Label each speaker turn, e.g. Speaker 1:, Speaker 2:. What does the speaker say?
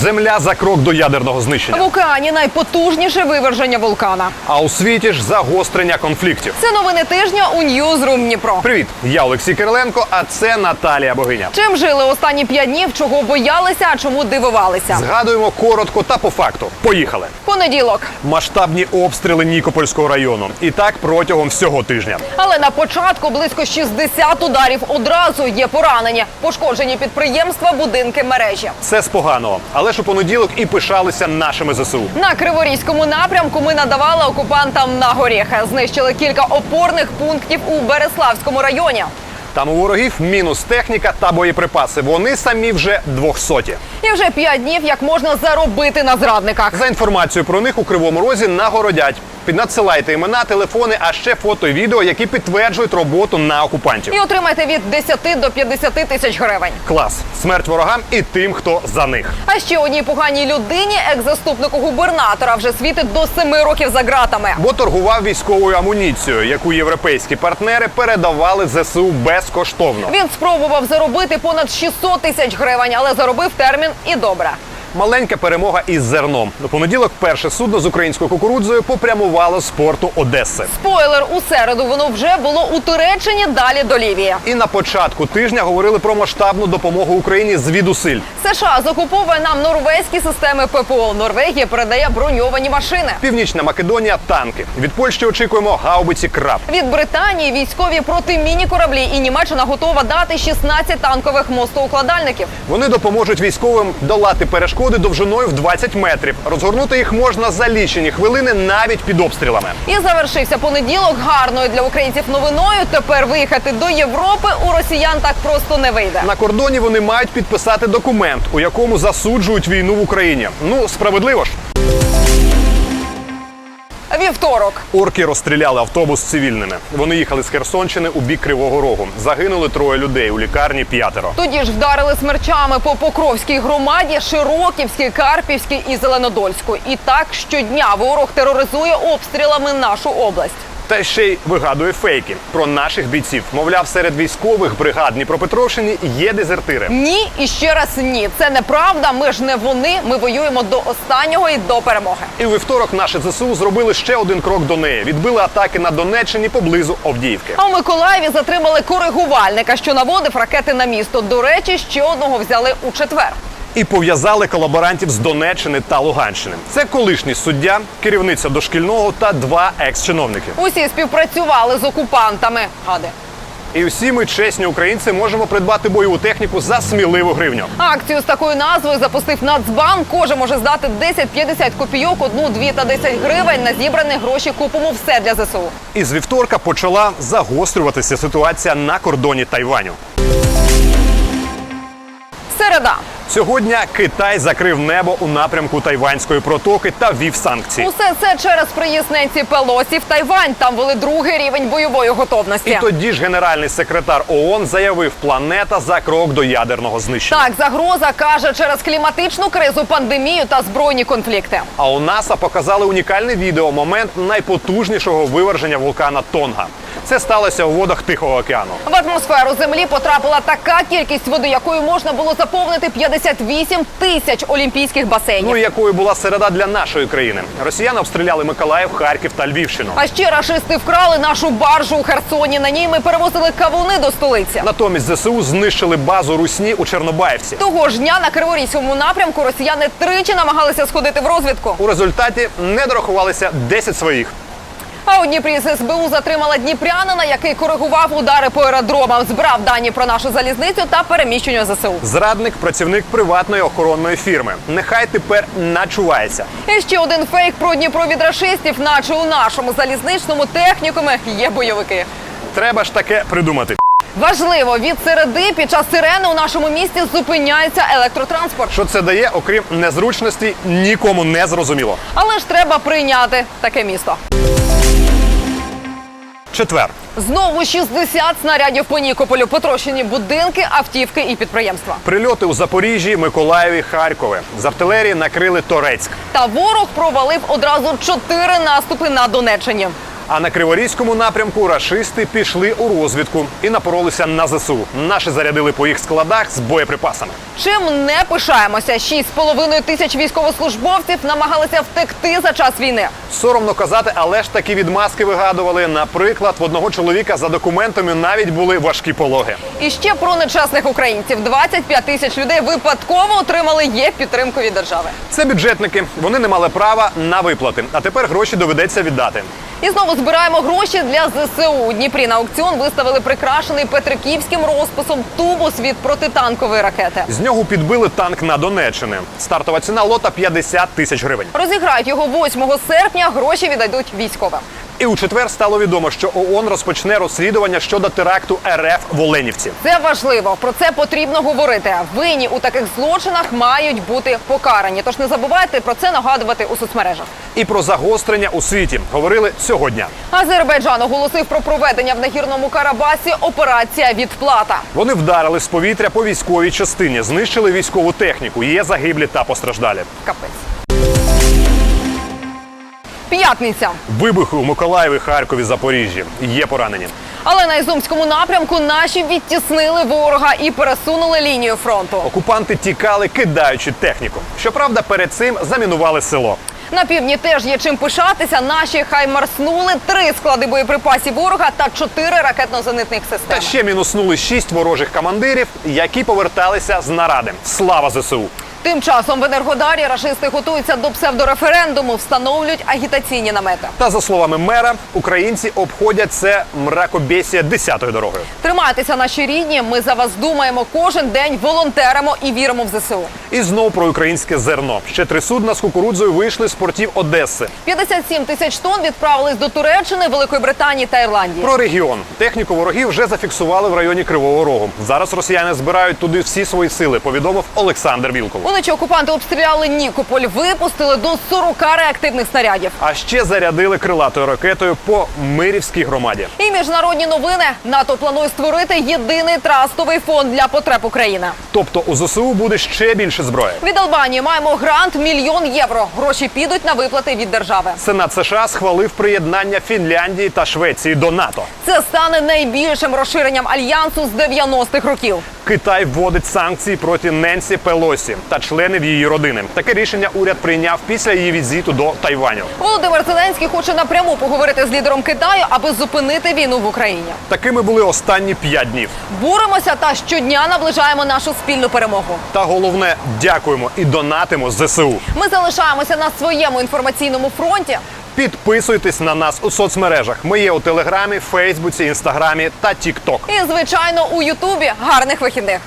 Speaker 1: Земля за крок до ядерного знищення.
Speaker 2: В океані найпотужніше виверження вулкана.
Speaker 1: А у світі ж загострення конфліктів.
Speaker 2: Це новини тижня у Ньюзрум Дніпро.
Speaker 1: Привіт, я Олексій Кириленко, а це Наталія Богиня.
Speaker 2: Чим жили останні п'ять днів, чого боялися, а чому дивувалися?
Speaker 1: Згадуємо коротко та по факту. Поїхали.
Speaker 2: Понеділок.
Speaker 1: Масштабні обстріли Нікопольського району. І так протягом всього тижня.
Speaker 2: Але на початку близько 60 ударів одразу є поранені. Пошкоджені підприємства, будинки, мережі.
Speaker 1: Це з поганого. Але ж у понеділок і пишалися нашими ЗСУ.
Speaker 2: На Криворізькому напрямку ми надавали окупантам на горіхи. Знищили кілька опорних пунктів у Береславському районі.
Speaker 1: Там у ворогів мінус техніка та боєприпаси. Вони самі вже двохсоті.
Speaker 2: І вже п'ять днів як можна заробити на зрадниках.
Speaker 1: За інформацією про них у Кривому Розі нагородять. Піднадсилайте імена, телефони, а ще фото і відео, які підтверджують роботу на окупантів.
Speaker 2: І отримайте від 10 до 50 тисяч гривень.
Speaker 1: Клас, смерть ворогам і тим, хто за них.
Speaker 2: А ще одній поганій людині, екс-заступнику губернатора, вже світить до 7 років за ґратами.
Speaker 1: Бо торгував військовою амуніцією, яку європейські партнери передавали ЗСУ безкоштовно.
Speaker 2: Він спробував заробити понад 600 тисяч гривень, але заробив термін і добре.
Speaker 1: Маленька перемога із зерном. На понеділок перше судно з українською кукурудзою попрямувало з порту Одеси.
Speaker 2: Спойлер, у середу воно вже було у Туреччині, далі до Лівії.
Speaker 1: І на початку тижня говорили про масштабну допомогу Україні звідусиль.
Speaker 2: США закуповує нам норвезькі системи ППО. Норвегія передає броньовані машини.
Speaker 1: Північна Македонія танки. Від Польщі очікуємо гаубиці краб.
Speaker 2: Від Британії військові протимінні кораблі, і Німеччина готова дати 16 танкових мостоукладальників.
Speaker 1: Вони допоможуть військовим долати перешкоди довжиною в 20 метрів. Розгорнути їх можна за лічені хвилини навіть під обстрілами.
Speaker 2: І завершився понеділок гарною для українців новиною. Тепер виїхати до Європи у росіян так просто не вийде.
Speaker 1: На кордоні вони мають підписати документ, у якому засуджують війну в Україні. Ну справедливо ж.
Speaker 2: Вівторок.
Speaker 1: Орки розстріляли автобус з цивільними. Вони їхали з Херсонщини у бік Кривого Рогу. Загинули троє людей у лікарні п'ятеро.
Speaker 2: Тоді ж вдарили смерчами по Покровській громаді, Широківській, Карпівській і Зеленодольську. І так щодня ворог тероризує обстрілами нашу область.
Speaker 1: Та ще й вигадує фейки про наших бійців. Мовляв, серед військових бригад Дніпропетровщини є дезертири.
Speaker 2: Ні і ще раз ні. Це неправда. Ми ж не вони. Ми воюємо до останнього і до перемоги.
Speaker 1: І у вівторок наші ЗСУ зробили ще один крок до неї. Відбили атаки на Донеччині поблизу Авдіївки.
Speaker 2: А у Миколаєві затримали коригувальника, що наводив ракети на місто. До речі, ще одного взяли у четвер.
Speaker 1: І пов'язали колаборантів з Донеччини та Луганщини. Це колишній суддя, керівниця дошкільного та два екс-чиновники.
Speaker 2: Усі співпрацювали з окупантами. Гади.
Speaker 1: І всі ми, чесні українці, можемо придбати бойову техніку за сміливу гривню.
Speaker 2: Акцію з такою назвою запустив Нацбанк. Кожен може здати 10-50 копійок, одну, дві та 10 гривень. На зібрані гроші купимо все для ЗСУ.
Speaker 1: І з вівторка почала загострюватися ситуація на кордоні Тайваню.
Speaker 2: Середа.
Speaker 1: Сьогодні Китай закрив небо у напрямку Тайванської протоки та ввів санкції.
Speaker 2: Усе це через приїзд Ненсі Пелосі в Тайвань. Там вели другий рівень бойової готовності.
Speaker 1: І тоді ж генеральний секретар ООН заявив, планета за крок до ядерного знищення.
Speaker 2: Так, загроза каже через кліматичну кризу, пандемію та збройні конфлікти.
Speaker 1: А у НАСА показали унікальне відео момент найпотужнішого виверження вулкана Тонга. Це сталося у водах Тихого океану.
Speaker 2: В атмосферу землі потрапила така кількість води, якою можна було заповнити 58 тисяч олімпійських басейнів.
Speaker 1: Ну і якою була середа для нашої країни. Росіяни обстріляли Миколаїв, Харків та Львівщину.
Speaker 2: А ще рашисти вкрали нашу баржу у Херсоні. На ній ми перевозили кавуни до столиці.
Speaker 1: Натомість ЗСУ знищили базу Русні у Чорнобаївці.
Speaker 2: Того ж дня на Криворізькому напрямку росіяни тричі намагалися сходити в розвідку.
Speaker 1: У результаті не дорахувалися 10 своїх.
Speaker 2: А у Дніпрі з СБУ затримала дніпрянина, який коригував удари по аеродромам, збирав дані про нашу залізницю та переміщення ЗСУ.
Speaker 1: Зрадник, працівник приватної охоронної фірми. Нехай тепер начувається.
Speaker 2: І ще один фейк про Дніпро від рашистів, наче у нашому залізничному технікумі є бойовики.
Speaker 1: Треба ж таке придумати.
Speaker 2: Важливо, від середи під час сирени у нашому місті зупиняється електротранспорт.
Speaker 1: Що це дає, окрім незручності, нікому не зрозуміло.
Speaker 2: Але ж треба прийняти таке місто.
Speaker 1: Четвер.
Speaker 2: Знову 60 снарядів по Нікополю, потрощені будинки, автівки і підприємства.
Speaker 1: Прильоти у Запоріжжі, Миколаєві, Харкові. З артилерії накрили Торецьк.
Speaker 2: Та ворог провалив одразу чотири наступи на Донеччині.
Speaker 1: А на Криворізькому напрямку рашисти пішли у розвідку і напоролися на ЗСУ. Наші зарядили по їх складах з боєприпасами.
Speaker 2: Чим не пишаємося, 6,5 тисяч військовослужбовців намагалися втекти за час війни.
Speaker 1: Соромно казати, але ж такі відмазки вигадували. Наприклад, в одного чоловіка за документами навіть були важкі пологи.
Speaker 2: І ще про нечесних українців. 25 тисяч людей випадково отримали є підтримку від держави.
Speaker 1: Це бюджетники. Вони не мали права на виплати, а тепер гроші доведеться віддати.
Speaker 2: І знову збираємо гроші для ЗСУ. У Дніпрі на аукціон виставили прикрашений петриківським розписом тубус від протитанкової ракети.
Speaker 1: З нього підбили танк на Донеччини. Стартова ціна лота 50 тисяч гривень.
Speaker 2: Розіграють його 8 серпня. Гроші віддадуть військовим.
Speaker 1: І у четвер стало відомо, що ООН розпочне розслідування щодо теракту РФ в Оленівці.
Speaker 2: Це важливо. Про це потрібно говорити. Винні у таких злочинах мають бути покарані. Тож не забувайте про це нагадувати у соцмережах.
Speaker 1: І про загострення у світі говорили цього дня.
Speaker 2: Азербайджан оголосив про проведення в нагірному Карабасі операція відплата.
Speaker 1: Вони вдарили з повітря по військовій частині, знищили військову техніку. Є загиблі та постраждалі.
Speaker 2: Капець. П'ятниця.
Speaker 1: Вибухи у Миколаєві, Харкові, Запоріжжі. Є поранені.
Speaker 2: Але на Ізумському напрямку наші відтіснили ворога і пересунули лінію фронту.
Speaker 1: Окупанти тікали, кидаючи техніку. Щоправда, перед цим замінували село.
Speaker 2: На півдні теж є чим пишатися. Наші хаймарснули три склади боєприпасів ворога та чотири ракетно-зенитних систем.
Speaker 1: Та ще мінуснули шість ворожих командирів, які поверталися з наради. Слава ЗСУ!
Speaker 2: Тим часом в Енергодарі рашисти готуються до псевдореферендуму, встановлюють агітаційні намети.
Speaker 1: Та за словами мера, українці обходять це мракобєсія десятою дорогою.
Speaker 2: Тримайтеся, наші рідні. Ми за вас думаємо кожен день, волонтеримо і віримо в ЗСУ.
Speaker 1: І знов про українське зерно. Ще три судна з кукурудзою вийшли з портів Одеси.
Speaker 2: 57 тисяч тонн відправились до Туреччини, Великої Британії та Ірландії.
Speaker 1: Про регіон техніку ворогів вже зафіксували в районі Кривого Рогу. Зараз росіяни збирають туди всі свої сили. Повідомив Олександр Вілков.
Speaker 2: Уночі окупанти обстріляли Нікополь, випустили до 40 реактивних снарядів.
Speaker 1: А ще зарядили крилатою ракетою по Мирівській громаді.
Speaker 2: І міжнародні новини НАТО планує створити єдиний трастовий фонд для потреб України.
Speaker 1: Тобто у ЗСУ буде ще більше зброї.
Speaker 2: Від Албанії маємо грант мільйон євро. Гроші підуть на виплати від держави.
Speaker 1: Сенат США схвалив приєднання Фінляндії та Швеції до НАТО.
Speaker 2: Це стане найбільшим розширенням альянсу з 90-х років.
Speaker 1: Китай вводить санкції проти Ненсі Пелосі та членів її родини. Таке рішення уряд прийняв після її візиту до Тайваню.
Speaker 2: Володимир Зеленський хоче напряму поговорити з лідером Китаю, аби зупинити війну в Україні.
Speaker 1: Такими були останні п'ять днів.
Speaker 2: Боремося та щодня наближаємо нашу спільну перемогу.
Speaker 1: Та головне, дякуємо і донатимо ЗСУ.
Speaker 2: Ми залишаємося на своєму інформаційному фронті.
Speaker 1: Підписуйтесь на нас у соцмережах. Ми є у Телеграмі, Фейсбуці, Інстаграмі та Тікток.
Speaker 2: І, звичайно, у Ютубі гарних вихідних.